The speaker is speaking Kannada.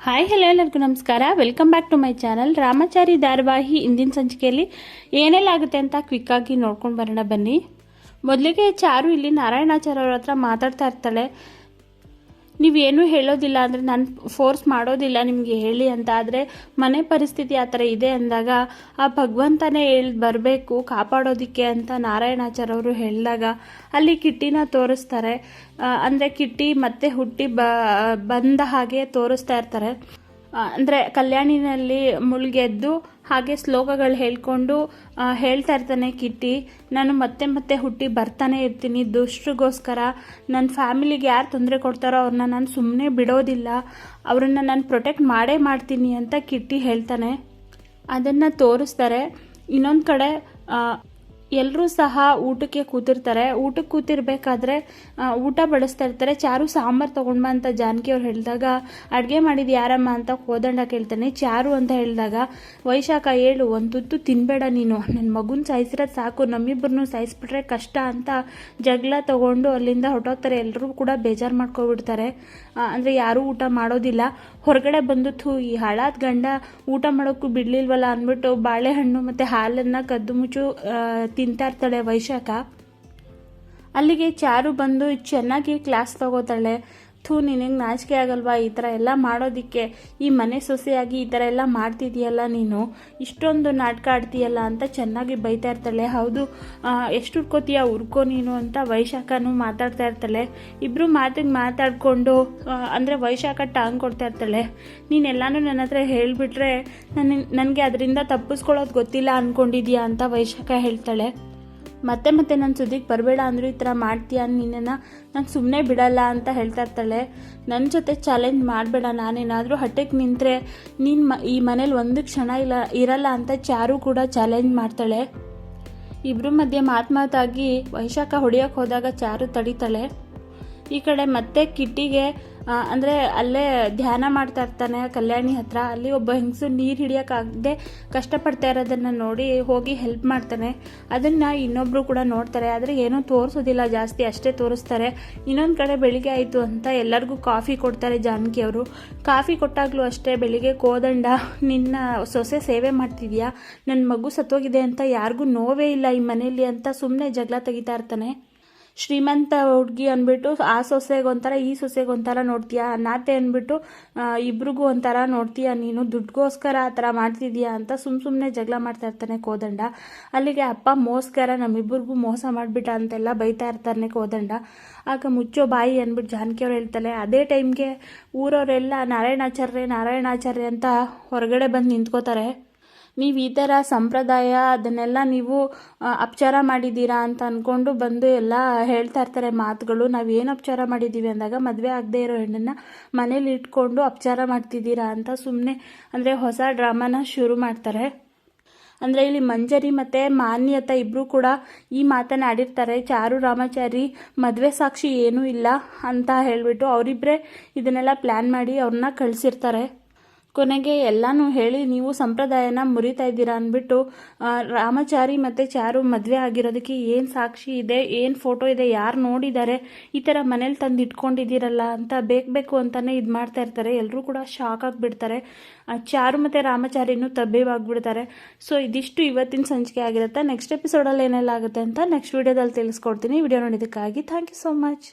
ಹಾಯ್ ಹಲೋ ಎಲ್ಲರಿಗೂ ನಮಸ್ಕಾರ. Welcome back to my channel Ramachari ಧಾರಾವಾಹಿ ಇಂದಿನ ಸಂಚಿಕೆಯಲ್ಲಿ ಏನೆಲ್ಲ ಆಗುತ್ತೆ ಅಂತ ಕ್ವಿಕ್ಕಾಗಿ ನೋಡ್ಕೊಂಡು ಬರೋಣ ಬನ್ನಿ. ಮೊದಲಿಗೆ ಚಾರು ಇಲ್ಲಿ ನಾರಾಯಣಾಚಾರ್ಯ ಅವ್ರ ಹತ್ರ ಮಾತಾಡ್ತಾ ಇರ್ತಾಳೆ. ನೀವೇನು ಹೇಳೋದಿಲ್ಲ ಅಂದರೆ ನಾನು ಫೋರ್ಸ್ ಮಾಡೋದಿಲ್ಲ ನಿಮಗೆ ಹೇಳಿ ಅಂತ. ಆದರೆ ಮನೆ ಪರಿಸ್ಥಿತಿ ಆ ಥರ ಇದೆ ಅಂದಾಗ ಆ ಭಗವಂತನೇ ಹೇಳಿ ಬರಬೇಕು, ಕಾಪಾಡೋದಕ್ಕೆ ಅಂತ ನಾರಾಯಣಾಚಾರ್ಯ ಅವರು ಹೇಳಿದಾಗ ಅಲ್ಲಿ ಕಿಟ್ಟಿನ ತೋರಿಸ್ತಾರೆ. ಅಂದರೆ ಕಿಟ್ಟಿ ಮತ್ತೆ ಹುಟ್ಟಿ ಬ, ಬಂದ ಹಾಗೆ ತೋರಿಸ್ತಾ ಇರ್ತಾರೆ. ಅಂದರೆ ಕಲ್ಯಾಣಿನಲ್ಲಿ ಮುಳುಗೆದ್ದು ಹಾಗೆ ಶ್ಲೋಕಗಳು ಹೇಳ್ಕೊಂಡು ಹೇಳ್ತಾ ಇರ್ತಾನೆ ಕಿಟ್ಟಿ. ನಾನು ಮತ್ತೆ ಮತ್ತೆ ಹುಟ್ಟಿ ಬರ್ತಾನೆ ಇರ್ತೀನಿ. ದುಷ್ಟ್ರಿಗೋಸ್ಕರ ನನ್ನ ಫ್ಯಾಮಿಲಿಗೆ ಯಾರು ತೊಂದರೆ ಕೊಡ್ತಾರೋ ಅವ್ರನ್ನ ನಾನು ಸುಮ್ಮನೆ ಬಿಡೋದಿಲ್ಲ. ಅವ್ರನ್ನ ನಾನು ಪ್ರೊಟೆಕ್ಟ್ ಮಾಡೇ ಮಾಡ್ತೀನಿ ಅಂತ ಕಿಟ್ಟಿ ಹೇಳ್ತಾನೆ. ಅದನ್ನು ತೋರಿಸ್ತಾರೆ. ಇನ್ನೊಂದು ಕಡೆ ಎಲ್ಲರೂ ಸಹ ಊಟಕ್ಕೆ ಕೂತಿರ್ತಾರೆ. ಊಟಕ್ಕೆ ಕೂತಿರ್ಬೇಕಾದ್ರೆ ಊಟ ಬಡಿಸ್ತಾ ಇರ್ತಾರೆ. ಚಾರು ಸಾಂಬಾರು ತೊಗೊಂಡ್ಬ ಅಂತ ಜಾನಕಿ ಅವ್ರು ಹೇಳಿದಾಗ, ಅಡುಗೆ ಮಾಡಿದ ಯಾರಮ್ಮ ಅಂತ ಕೋದಂಡ ಕೇಳ್ತಾನೆ. ಚಾರು ಅಂತ ಹೇಳಿದಾಗ, ವೈಶಾಖ ಹೇಳು, ಒಂದು ತುತ್ತು ತಿನ್ಬೇಡ ನೀನು. ನನ್ನ ಮಗುನ ಸಾಯಿಸಿರೋದು ಸಾಕು. ನಮ್ಮಿಬ್ಬರನ್ನು ಸಾಯಿಸ್ಬಿಟ್ರೆ ಕಷ್ಟ ಅಂತ ಜಗಳ ತಗೊಂಡು ಅಲ್ಲಿಂದ ಹೊಟ್ಟೋಗ್ತಾರೆ ಎಲ್ಲರೂ ಕೂಡ ಬೇಜಾರು ಮಾಡ್ಕೊಬಿಡ್ತಾರೆ. ಅಂದರೆ ಯಾರೂ ಊಟ ಮಾಡೋದಿಲ್ಲ. ಹೊರಗಡೆ ಬಂದು ಈ ಹಾಳಾದ ಗಂಡ ಊಟ ಮಾಡೋಕ್ಕೂ ಬಿಡಲಿಲ್ವಲ್ಲ ಅಂದ್ಬಿಟ್ಟು ಬಾಳೆಹಣ್ಣು ಮತ್ತು ಹಾಲನ್ನು ಕದ್ದು ಮುಚ್ಚು ತಿಂತಾ ಇರ್ತಾಳೆ ವೈಶಾಖ. ಅಲ್ಲಿಗೆ ಚಾರು ಬಂದು ಚೆನ್ನಾಗಿ ಕ್ಲಾಸ್ ತಗೋತಾಳೆ. ಥೂ ನಿನಗೆ ನಾಚಿಕೆ ಆಗಲ್ವಾ? ಈ ಥರ ಎಲ್ಲ ಮಾಡೋದಕ್ಕೆ ಈ ಮನೆ ಸೊಸೆಯಾಗಿ ಈ ಥರ ಎಲ್ಲ ಮಾಡ್ತಿದೀಯಲ್ಲ ನೀನು? ಇಷ್ಟೊಂದು ನಾಟಕ ಆಡ್ತೀಯಲ್ಲ ಅಂತ ಚೆನ್ನಾಗಿ ಬೈತಾ ಇರ್ತಾಳೆ. ಹೌದು ಎಷ್ಟು ಹುಡ್ಕೋತೀಯ? ಹುಡ್ಕೋ ನೀನು ಅಂತ ವೈಶಾಖನೂ ಮಾತಾಡ್ತಾ ಇರ್ತಾಳೆ. ಇಬ್ಬರು ಮಾತಿಗೆ ಮಾತಾಡಿಕೊಂಡು ಅಂದರೆ ವೈಶಾಖ ಟಾಂಗ್ ಕೊಡ್ತಾ ಇರ್ತಾಳೆ. ನೀನೆಲ್ಲಾನು ನನ್ನ ಹತ್ರ ಹೇಳಿಬಿಟ್ರೆ ನನ್ನ ನನಗೆ ಅದರಿಂದ ತಪ್ಪಿಸ್ಕೊಳ್ಳೋದು ಗೊತ್ತಿಲ್ಲ ಅಂದ್ಕೊಂಡಿದ್ಯಾ ಅಂತ ವೈಶಾಖ ಹೇಳ್ತಾಳೆ. ಮತ್ತೆ ಮತ್ತೆ ನನ್ನ ಸುದ್ದಿಗೆ ಬರಬೇಡ ಅಂದರೂ ಈ ಥರ ಮಾಡ್ತೀಯ ನಿನ್ನನ್ನು ನಾನು ಸುಮ್ಮನೆ ಬಿಡಲ್ಲ ಅಂತ ಹೇಳ್ತಾ ಇರ್ತಾಳೆ. ನನ್ನ ಜೊತೆ ಚಾಲೆಂಜ್ ಮಾಡಬೇಡ, ನಾನೇನಾದರೂ ಹಠಕ್ಕೆ ನಿಂತರೆ ನೀನು ಮ ಈ ಮನೇಲಿ ಒಂದು ಕ್ಷಣ ಇಲ್ಲ, ಇರಲ್ಲ ಅಂತ ಚಾರು ಕೂಡ ಚಾಲೆಂಜ್ ಮಾಡ್ತಾಳೆ. ಇಬ್ಬರ ಮಧ್ಯೆ ಮಾತು ಮಾತಾಗಿ ವೈಶಾಖ ಹೊಡಿಯೋಕೆ ಹೋದಾಗ ಚಾರು ತಡಿತಾಳೆ. ಈ ಕಡೆ ಮತ್ತೆ ಕಿಟ್ಟಿಗೆ ಅಂದರೆ ಅಲ್ಲೇ ಧ್ಯಾನ ಮಾಡ್ತಾ ಇರ್ತಾನೆ ಕಲ್ಯಾಣಿ ಹತ್ರ. ಅಲ್ಲಿ ಒಬ್ಬ ಹೆಂಗಸು ನೀರು ಹಿಡಿಯೋಕ್ಕಾಗದೆ ಕಷ್ಟಪಡ್ತಾ ಇರೋದನ್ನು ನೋಡಿ ಹೋಗಿ ಹೆಲ್ಪ್ ಮಾಡ್ತಾನೆ. ಅದನ್ನು ಇನ್ನೊಬ್ಬರು ಕೂಡ ನೋಡ್ತಾರೆ. ಆದರೆ ಏನೂ ತೋರಿಸೋದಿಲ್ಲ, ಜಾಸ್ತಿ ಅಷ್ಟೇ ತೋರಿಸ್ತಾರೆ. ಇನ್ನೊಂದು ಕಡೆ ಬೆಳಿಗ್ಗೆ ಆಯಿತು ಅಂತ ಎಲ್ಲರಿಗೂ ಕಾಫಿ ಕೊಡ್ತಾರೆ ಜಾನಕಿ ಅವರು. ಕಾಫಿ ಕೊಟ್ಟಾಗಲೂ ಅಷ್ಟೇ ಬೆಳಿಗ್ಗೆ ಕೋದಂಡ, ನಿನ್ನ ಸೊಸೆ ಸೇವೆ ಮಾಡ್ತಿದ್ಯಾ? ನನ್ನ ಮಗು ಸತ್ತೋಗಿದೆ ಅಂತ ಯಾರಿಗೂ ನೋವೇ ಇಲ್ಲ ಈ ಮನೆಯಲ್ಲಿ ಅಂತ ಸುಮ್ಮನೆ ಜಗಳ ತೆಗಿತಾ ಇರ್ತಾನೆ. ಶ್ರೀಮಂತ ಹುಡುಗಿ ಅಂದ್ಬಿಟ್ಟು, ಆ ಸೊಸೆಗೆ ಒಂಥರ, ಈ ಸೊಸೆಗೆ ಒಂಥರ ನೋಡ್ತೀಯಾ? ನಾತೆ ಅಂದ್ಬಿಟ್ಟು ಇಬ್ರಿಗೂ ಒಂಥರ ನೋಡ್ತೀಯಾ ನೀನು? ದುಡ್ಗೋಸ್ಕರ ಆ ಥರ ಮಾಡ್ತಿದ್ಯಾ ಅಂತ ಸುಮ್ಮ ಸುಮ್ಮನೆ ಜಗಳ ಮಾಡ್ತಾ ಇರ್ತಾನೆ ಕೋದಂಡ. ಅಲ್ಲಿಗೆ ಅಪ್ಪ ಮೋಸ್ಕರ ನಮ್ಮಿಬ್ಬರಿಗೂ ಮೋಸ ಮಾಡಿಬಿಟ್ಟ ಅಂತೆಲ್ಲ ಬೈತಾ ಇರ್ತಾನೆ ಕೋದಂಡ. ಆಗ ಮುಚ್ಚೋ ಬಾಯಿ ಅಂದ್ಬಿಟ್ಟು ಜಾನಕಿಯವ್ರು ಹೇಳ್ತಾಳೆ ಅದೇ ಟೈಮ್ಗೆ ಊರವರೆಲ್ಲ ನಾರಾಯಣಾಚಾರ್ಯ ನಾರಾಯಣಾಚಾರ್ಯ ಅಂತ ಹೊರಗಡೆ ಬಂದು ನಿಂತ್ಕೋತಾರೆ. ನೀವು ಈ ಥರ ಸಂಪ್ರದಾಯ ಅದನ್ನೆಲ್ಲ ನೀವು ಅಪಚಾರ ಮಾಡಿದ್ದೀರಾ ಅಂತ ಅಂದ್ಕೊಂಡು ಬಂದು ಎಲ್ಲ ಹೇಳ್ತಾ ಇರ್ತಾರೆ ಮಾತುಗಳು. ನಾವು ಏನು ಅಪಚಾರ ಮಾಡಿದ್ದೀವಿ ಅಂದಾಗ ಮದುವೆ ಆಗದೆ ಇರೋ ಹೆಣ್ಣನ್ನು ಮನೇಲಿ ಇಟ್ಕೊಂಡು ಅಪಚಾರ ಮಾಡ್ತಿದ್ದೀರಾ ಅಂತ ಸುಮ್ಮನೆ ಅಂದರೆ ಹೊಸ ಡ್ರಾಮಾನ ಶುರು ಮಾಡ್ತಾರೆ. ಅಂದರೆ ಇಲ್ಲಿ ಮಂಜರಿ ಮತ್ತು ಮಾನ್ಯತ ಇಬ್ಬರು ಕೂಡ ಈ ಮಾತನ್ನು ಆಡಿರ್ತಾರೆ. ಚಾರು ರಾಮಾಚಾರಿ ಮದುವೆ ಸಾಕ್ಷಿ ಏನೂ ಇಲ್ಲ ಅಂತ ಹೇಳಿಬಿಟ್ಟು ಅವರಿಬ್ಬರೇ ಇದನ್ನೆಲ್ಲ ಪ್ಲ್ಯಾನ್ ಮಾಡಿ ಅವ್ರನ್ನ ಕಳಿಸಿರ್ತಾರೆ. ಕೊನೆಗೆ ಎಲ್ಲಾನು ಹೇಳಿ ನೀವು ಸಂಪ್ರದಾಯನ ಮುರಿತಾ ಇದ್ದೀರಾ ಅಂದ್ಬಿಟ್ಟು ರಾಮಚಾರಿ ಮತ್ತು ಚಾರು ಮದುವೆ ಆಗಿರೋದಕ್ಕೆ ಏನು ಸಾಕ್ಷಿ ಇದೆ, ಏನು ಫೋಟೋ ಇದೆ, ಯಾರು ನೋಡಿದ್ದಾರೆ, ಈ ಥರ ಮನೇಲಿ ತಂದು ಇಟ್ಕೊಂಡಿದ್ದೀರಲ್ಲ ಅಂತ ಬೇಕು ಬೇಕು ಅಂತಲೇ ಇದು ಮಾಡ್ತಾ ಇರ್ತಾರೆ. ಎಲ್ಲರೂ ಕೂಡ ಶಾಕ್ ಆಗಿಬಿಡ್ತಾರೆ. ಚಾರು ಮತ್ತು ರಾಮಚಾರಿನೂ ತಬ್ಬೇವಾಗ್ಬಿಡ್ತಾರೆ ಸೊ ಇದಿಷ್ಟು ಇವತ್ತಿನ ಸಂಚಿಕೆ ಆಗಿರುತ್ತೆ. ನೆಕ್ಸ್ಟ್ ಎಪಿಸೋಡಲ್ಲಿ ಏನೆಲ್ಲ ಆಗುತ್ತೆ ಅಂತ ನೆಕ್ಸ್ಟ್ ವಿಡಿಯೋದಲ್ಲಿ ತಿಳಿಸ್ಕೊಡ್ತೀನಿ. ವಿಡಿಯೋ ನೋಡಿದ್ದಕ್ಕಾಗಿ ಥ್ಯಾಂಕ್ ಯು ಸೋ ಮಚ್